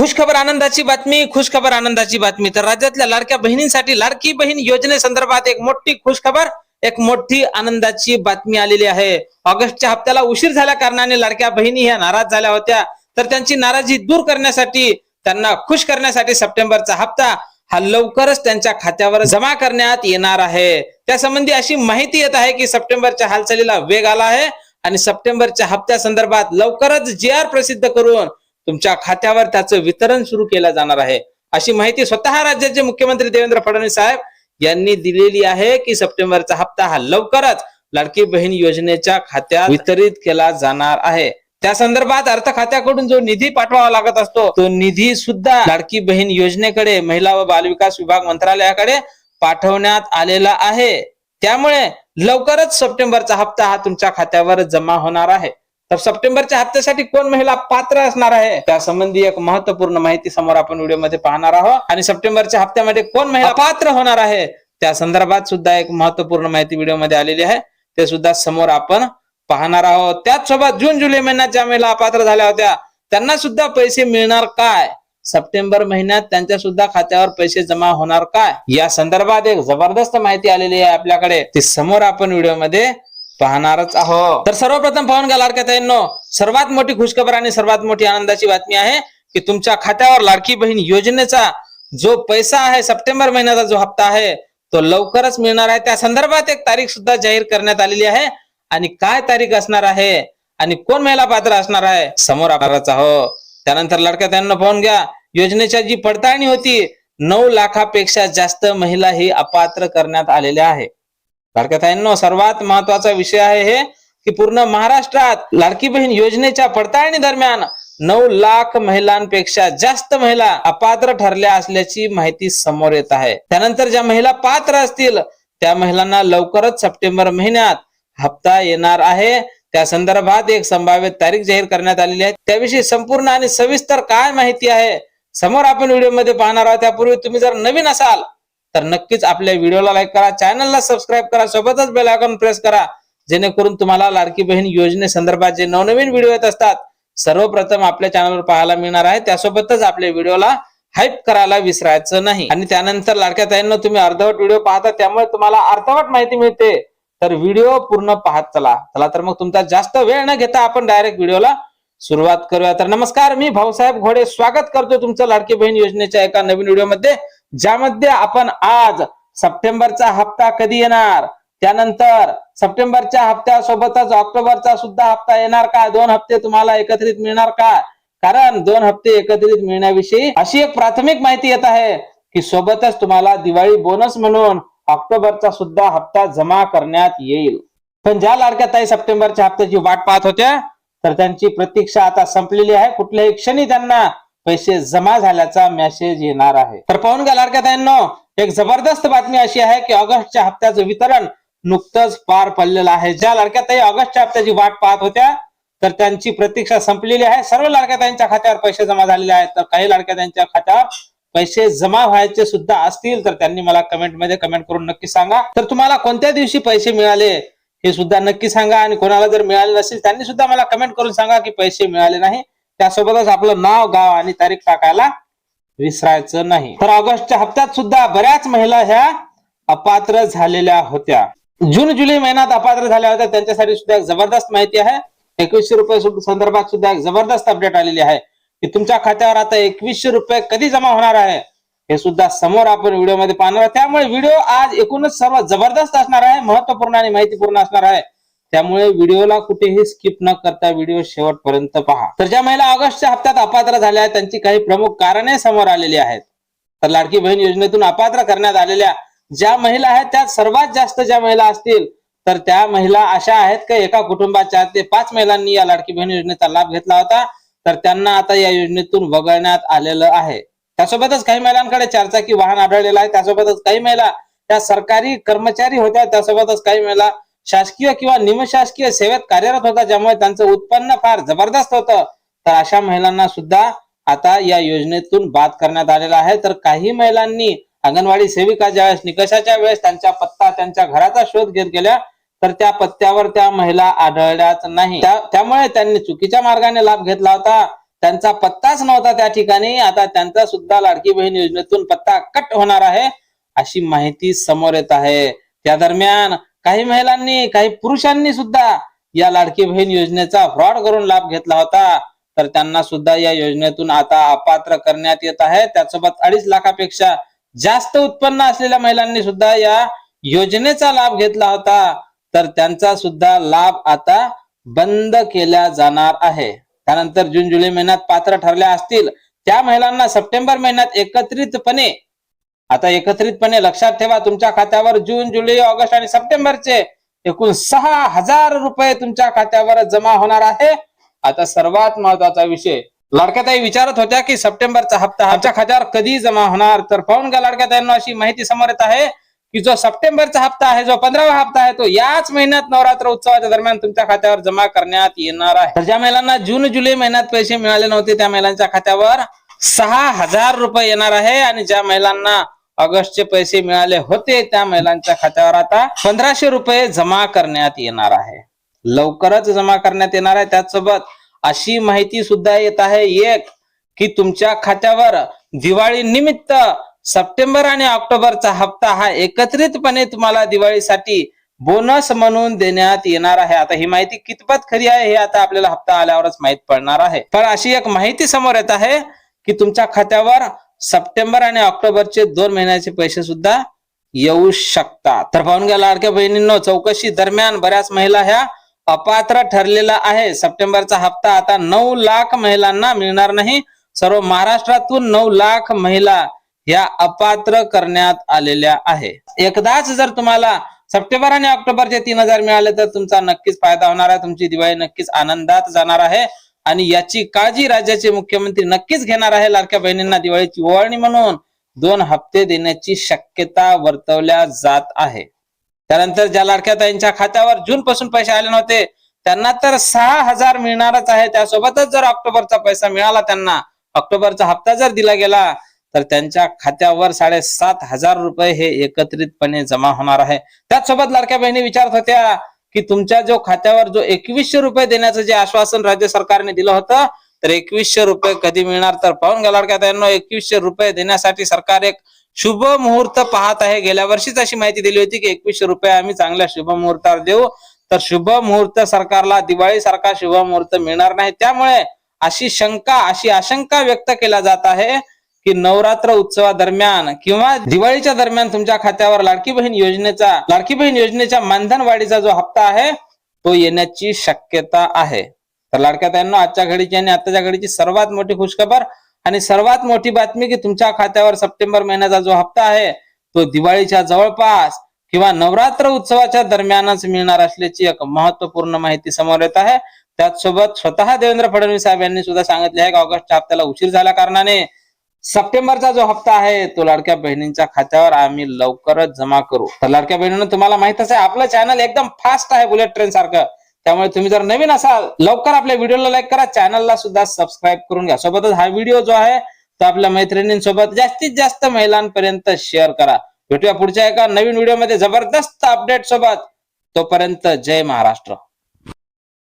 खुशखबर आनंदाची बातमी खुशखबर आनंदाची बातमी. तर राज्यातल्या लाडक्या बहिणींसाठी लाडकी बहीण योजनेसंदर्भात एक मोठी खुशखबर एक मोठी आनंदाची बातमी आलेली आहे. ऑगस्टच्या हप्त्याला उशीर झाल्या कारणाने लाडक्या बहिणी ह्या नाराज झाल्या होत्या. तर त्यांची नाराजी दूर करण्यासाठी त्यांना खुश करण्यासाठी सप्टेंबरचा हप्ता हा लवकरच त्यांच्या खात्यावर जमा करण्यात येणार आहे. त्यासंबंधी अशी माहिती येत आहे की सप्टेंबरच्या हालचालीला वेग आला आहे आणि सप्टेंबरच्या हप्त्या संदर्भात लवकरच जी आर प्रसिद्ध करून तुमच्या खात्यावर त्याचं वितरण सुरू केलं जाणार आहे. अशी माहिती स्वतः राज्याचे मुख्यमंत्री देवेंद्र फडणवीस साहेब यांनी दिलेली आहे की सप्टेंबरचा हप्ता हा लवकरच लाडकी बहीण योजनेच्या खात्यात वितरित केला जाणार आहे. त्या संदर्भात अर्थ खात्याकडून जो निधी पाठवावा लागत असतो तो निधी सुद्धा लाडकी बहीण योजनेकडे महिला व बालविकास विभाग मंत्रालयाकडे पाठवण्यात आलेला आहे. त्यामुळे लवकरच सप्टेंबरचा हप्ता हा तुमच्या खात्यावर जमा होणार आहे. तर सप्टेंबरच्या हप्त्यासाठी कोण महिला पात्र असणार आहे? त्या संबंधी एक महत्त्वपूर्ण माहिती समोर आपण व्हिडिओमध्ये पाहणार आहोत. आणि सप्टेंबरच्या हप्त्यामध्ये कोण महिला पात्र होणार आहे? त्या संदर्भात सुद्धा एक महत्त्वपूर्ण माहिती व्हिडिओमध्ये आलेली आहे. ते सुद्धा समोर आपण पाहणार आहोत. त्याच सोबत जून जुलै महिन्यात ज्या महिला अपात्र झाल्या होत्या. त्यांना सुद्धा पैसे मिळणार काय? सप्टेंबर महिन्यात त्यांच्या सुद्धा खात्यावर पैसे जमा होणार काय? या संदर्भात एक जबरदस्त माहिती आलेली आहे आपल्याकडे. ती समोर आपण व्हिडिओमध्ये पाहणारच आहो. तर सर्वप्रथम पाहून घ्या लाडक्या ताईंनो. सर्वात मोठी खुशखबर आणि सर्वात मोठी आनंदाची बातमी आहे की तुमच्या खात्यावर लाडकी बहीण योजनेचा जो पैसा आहे सप्टेंबर महिन्याचा जो हप्ता आहे तो लवकरच मिळणार आहे. त्या संदर्भात एक तारीख सुद्धा जाहीर करण्यात आलेली आहे. आणि काय तारीख असणार आहे? आणि कोण महिला पात्र असणार आहे? समोर आपणारच आहो. त्यानंतर लडक्या त्यांना पाहून घ्या. योजनेच्या जी पडताळणी होती नऊ लाखापेक्षा जास्त महिला ही अपात्र करण्यात आलेल्या आहे लाडक्या ताईंनो सर्वात महत्त्वाचा विषय आहे हे की पूर्ण महाराष्ट्रात लाडकी बहीण योजनेच्या पडताळणी दरम्यान नऊ लाख महिलांपेक्षा जास्त महिला अपात्र ठरल्या असल्याची माहिती समोर येत आहे. त्यानंतर ज्या महिला पात्र असतील त्या महिलांना लवकरच सप्टेंबर महिन्यात हप्ता येणार आहे. त्या संदर्भात एक संभाव्य तारीख जाहीर करण्यात आलेली आहे. त्याविषयी संपूर्ण आणि सविस्तर काय माहिती आहे समोर आपण व्हिडिओमध्ये पाहणार आहोत. त्यापूर्वी तुम्ही जर नवीन असाल तर नक्कीच आपल्या व्हिडिओला लाईक करा चॅनलला सबस्क्राईब करा सोबतच बेल आयकॉन प्रेस करा जेणेकरून तुम्हाला लाडकी बहीण योजने संदर्भात जे नवनवीन व्हिडिओ येत असतात सर्वप्रथम आपल्या चॅनलवर पाहायला मिळणार आहे. त्यासोबतच आपल्या व्हिडिओला हाईप करायला विसरायचं नाही. आणि त्यानंतर लाडक्या ताईंना तुम्ही अर्धवट व्हिडिओ पाहता त्यामुळे तुम्हाला अर्धवट माहिती मिळते. तर व्हिडिओ पूर्ण पाहत चला. चला तर मग तुमचा जास्त वेळ न घेता आपण डायरेक्ट व्हिडिओला सुरुवात करूया. तर नमस्कार मी भाऊसाहेब घोडे. स्वागत करतो तुमचं लाडकी बहीण योजनेच्या एका नवीन व्हिडिओमध्ये. ज्यामध्ये आपण आज सप्टेंबरचा हप्ता कधी येणार? त्यानंतर सप्टेंबरच्या हप्त्यासोबतच ऑक्टोबरचा सुद्धा हप्ता येणार का? दोन हप्ते तुम्हाला एकत्रित मिळणार का? कारण दोन हप्ते एकत्रित मिळण्याविषयी अशी एक प्राथमिक माहिती येत आहे की सोबतच तुम्हाला दिवाळी बोनस म्हणून ऑक्टोबरचा सुद्धा हप्ता जमा करण्यात येईल. पण ज्या लाडक्या ताई सप्टेंबरच्या हप्त्याची वाट पाहत होत्या तर त्यांची प्रतीक्षा आता संपलेली आहे. कुठल्याही क्षणी त्यांना पैसे जमा झाल्याचा मेसेज येणार आहे. तर पाहून घ्या लाडक्या एक जबरदस्त बातमी अशी आहे की ऑगस्टच्या हप्त्याचं वितरण नुकतंच पार पडलेलं आहे. ज्या लाडक्यातही ऑगस्टच्या हप्त्याची वाट पाहत होत्या तर त्यांची प्रतीक्षा संपलेली आहे. सर्व लाडक्या ताईंच्या खात्यावर पैसे जमा झालेले आहेत. तर काही लाडक्या त्यांच्या खात्यावर पैसे जमा व्हायचे सुद्धा असतील तर त्यांनी मला कमेंटमध्ये कमेंट करून नक्की सांगा. तर तुम्हाला कोणत्या दिवशी पैसे मिळाले हे सुद्धा नक्की सांगा. आणि कोणाला जर मिळाले नसेल त्यांनी सुद्धा मला कमेंट करून सांगा की पैसे मिळाले नाही. त्यासोबतच आपलं नाव गाव आणि तारीख टाकायला विसरायचं नाही. तर ऑगस्टच्या हप्त्यात सुद्धा बऱ्याच महिला ह्या अपात्र झालेल्या होत्या. जून जुलै महिन्यात अपात्र झाल्या होत्या. त्यांच्यासाठी सुद्धा एक जबरदस्त माहिती आहे. एकवीसशे रुपये संदर्भात सुद्धा एक जबरदस्त अपडेट आलेली आहे. की तुमच्या खात्यावर आता एकवीसशे रुपये कधी जमा होणार आहे हे सुद्धा समोर आपण व्हिडिओमध्ये पाहणार आहोत. त्यामुळे व्हिडिओ आज एकूणच सर्व जबरदस्त असणार आहे महत्त्वपूर्ण आणि माहितीपूर्ण असणार आहे. त्यामुळे व्हिडिओला कुठेही स्किप न करता व्हिडिओ शेवटपर्यंत पहा. तर ज्या महिला ऑगस्टच्या हप्त्यात अपात्र झाल्या आहेत त्यांची काही प्रमुख कारणे समोर आलेली आहेत. तर लाडकी बहीण योजनेतून अपात्र करण्यात आलेल्या ज्या महिला आहेत त्यात सर्वात जास्त ज्या महिला असतील तर त्या महिला अशा आहेत की एका कुटुंबात चार ते पाच महिलांनी या लाडकी बहीण योजनेचा लाभ घेतला होता. तर त्यांना आता या योजनेतून वगळण्यात आलेलं आहे. त्यासोबतच काही महिलांकडे चारचाकी वाहन आढळलेलं आहे. त्यासोबतच काही महिला त्या सरकारी कर्मचारी होत्या. त्यासोबतच काही महिला शासकीय किंवा निमशासकीय सेवेत कार्यरत होता ज्यामुळे त्यांचं उत्पन्न फार जबरदस्त होतं. तर अशा महिलांना सुद्धा आता या योजनेतून बाद करण्यात आलेला आहे. तर काही महिलांनी अंगणवाडी सेविका ज्यावेळेस निकषाच्या वेळेस त्यांचा पत्ता त्यांच्या घराचा शोध घेत गेल्या तर त्या पत्त्यावर त्या महिला आढळल्याच नाही. त्यामुळे त्यांनी चुकीच्या मार्गाने लाभ घेतला होता. त्यांचा पत्ताच नव्हता त्या ठिकाणी. आता त्यांचा सुद्धा लाडकी बहीण योजनेतून पत्ता कट होणार आहे अशी माहिती समोर येत आहे. त्या दरम्यान काही महिलांनी काही पुरुषांनी सुद्धा या लाडकी बहीण योजनेचा फ्रॉड करून लाभ घेतला होता. तर त्यांना सुद्धा या योजनेतून आता अपात्र करण्यात येत आहे. त्यासोबत अडीच लाखापेक्षा जास्त उत्पन्न असलेल्या महिलांनी सुद्धा या योजनेचा लाभ घेतला होता. तर त्यांचा सुद्धा लाभ आता बंद केला जाणार आहे. त्यानंतर जून जुलै महिन्यात पात्र ठरल्या असतील. त्या महिलांना सप्टेंबर महिन्यात एकत्रितपणे आता एकत्रितपणे लक्षात ठेवा तुमच्या खात्यावर जून जुलै ऑगस्ट आणि सप्टेंबरचे एकूण सहा हजार रुपये तुमच्या खात्यावर जमा होणार आहे. आता सर्वात महत्त्वाचा विषय लाडक्याताई विचारत होत्या की सप्टेंबरचा हप्ता आमच्या खात्यावर कधी जमा होणार? तर पाहून घ्या लाडक्याताईंना अशी माहिती समोर येत आहे की जो सप्टेंबरचा हप्ता आहे जो पंधरावा हप्ता आहे तो याच महिन्यात नवरात्र उत्सवाच्या दरम्यान तुमच्या खात्यावर जमा करण्यात येणार आहे. तर ज्या महिलांना जून जुलै महिन्यात पैसे मिळाले नव्हते त्या महिलांच्या खात्यावर सहा हजार रुपये येणार आहे आणि ज्या महिलांना ऑगस्टचे पैसे मिळाले होते त्या महिलांच्या खात्यावर आता पंधराशे रुपये जमा करण्यात येणार आहे. लवकरच जमा करण्यात येणार आहे. त्याचसोबत अशी माहिती सुद्धा येत आहे एक की तुमच्या खात्यावर दिवाळी निमित्त सप्टेंबर आणि ऑक्टोबरचा हप्ता हा एकत्रितपणे तुम्हाला दिवाळीसाठी बोनस म्हणून देण्यात येणार आहे. आता ही माहिती कितपत खरी आहे हे आता आपल्याला हप्ता आल्यावरच माहीत पडणार आहे. पण अशी एक माहिती समोर येत आहे की तुमच्या खात्यावर सप्टेंबर आणि ऑक्टोबरचे दोन महिन्याचे पैसे सुद्धा येऊ शकतात तर पाहून घ्या लाडक्या बहिणींनो चौकशी दरम्यान बऱ्याच महिला ह्या अपात्र ठरलेला आहे सप्टेंबरचा हप्ता आता नऊ लाख महिलांना मिळणार नाही. सर्व महाराष्ट्रातून नऊ लाख महिला या अपात्र करण्यात आलेल्या आहे एकदाच जर तुम्हाला सप्टेंबर आणि ऑक्टोबरचे तीन हजार मिळाले तर तुमचा नक्कीच फायदा होणार आहे. तुमची दिवाळी नक्कीच आनंदात जाणार आहे. आणि याची काळजी राज्याचे मुख्यमंत्री नक्कीच घेणार आहे लाडक्या बहिणींना दिवाळीची ओवाळणी म्हणून. दोन हप्ते देण्याची शक्यता वर्तवल्या जात आहे. त्यानंतर ज्या लाडक्या ताईंच्या खात्यावर जून पासून पैसे आले नव्हते त्यांना तर सहा हजार मिळणारच आहे. त्यासोबतच जर ऑक्टोबरचा पैसा मिळाला त्यांना ऑक्टोबरचा हप्ता जर दिला गेला तर त्यांच्या खात्यावर साडेसात हजार रुपये हे एकत्रितपणे जमा होणार आहे. त्याचसोबत लाडक्या बहिणी विचारत होत्या की तुमच्या जो खात्यावर जो एकवीसशे रुपये देण्याचं जे आश्वासन राज्य सरकारने दिलं होतं तर एकवीसशे रुपये कधी मिळणार तर पाहून गेला लाडक्या एकवीसशे रुपये देण्यासाठी सरकार एक शुभ मुहूर्त पाहत आहे. गेल्या वर्षीच अशी माहिती दिली होती की एकवीसशे रुपये आम्ही चांगल्या शुभ मुहूर्तावर देऊ. तर शुभ मुहूर्त सरकारला दिवाळी सारखा शुभ मुहूर्त मिळणार नाही. त्यामुळे अशी शंका अशी आशंका व्यक्त केला जात आहे. की नवरात्र उत्सवादरम्यान किंवा दिवाळीच्या दरम्यान तुमच्या खात्यावर लाडकी बहीण योजनेचा लाडकी बहीण योजनेच्या मानधन वाढीचा जो हप्ता आहे तो येण्याची शक्यता आहे. तर लाडक्या त्यांना आजच्या घडीची आणि आताच्या घडीची सर्वात मोठी खुशखबर आणि सर्वात मोठी बातमी की तुमच्या खात्यावर सप्टेंबर महिन्याचा जो हप्ता आहे तो दिवाळीच्या जवळपास किंवा नवरात्र उत्सवाच्या दरम्यानच मिळणार असल्याची एक महत्त्वपूर्ण माहिती समोर येत आहे. त्याचसोबत स्वतः देवेंद्र फडणवीस साहेब यांनी सुद्धा सांगितले आहे की ऑगस्टच्या हप्त्याला उशीर झाल्या कारणाने सप्टेंबरचा जो हप्ता आहे तो लाडक्या बहिणींच्या खात्यावर आम्ही लवकरच जमा करू. तर लाडक्या बहिणींना तुम्हाला माहितच आहे आपलं चॅनल एकदम फास्ट आहे बुलेट ट्रेन सारखं. त्यामुळे तुम्ही जर नवीन असाल लवकर आपल्या व्हिडिओला लाईक करा चॅनलला सुद्धा सबस्क्राईब करून घ्या. सोबतच हा व्हिडिओ जो आहे तो आपल्या मैत्रिणींसोबत जास्तीत जास्त महिलांपर्यंत शेअर करा. भेटूया पुढच्या एका नवीन व्हिडिओमध्ये जबरदस्त अपडेट सोबत. तोपर्यंत जय महाराष्ट्र.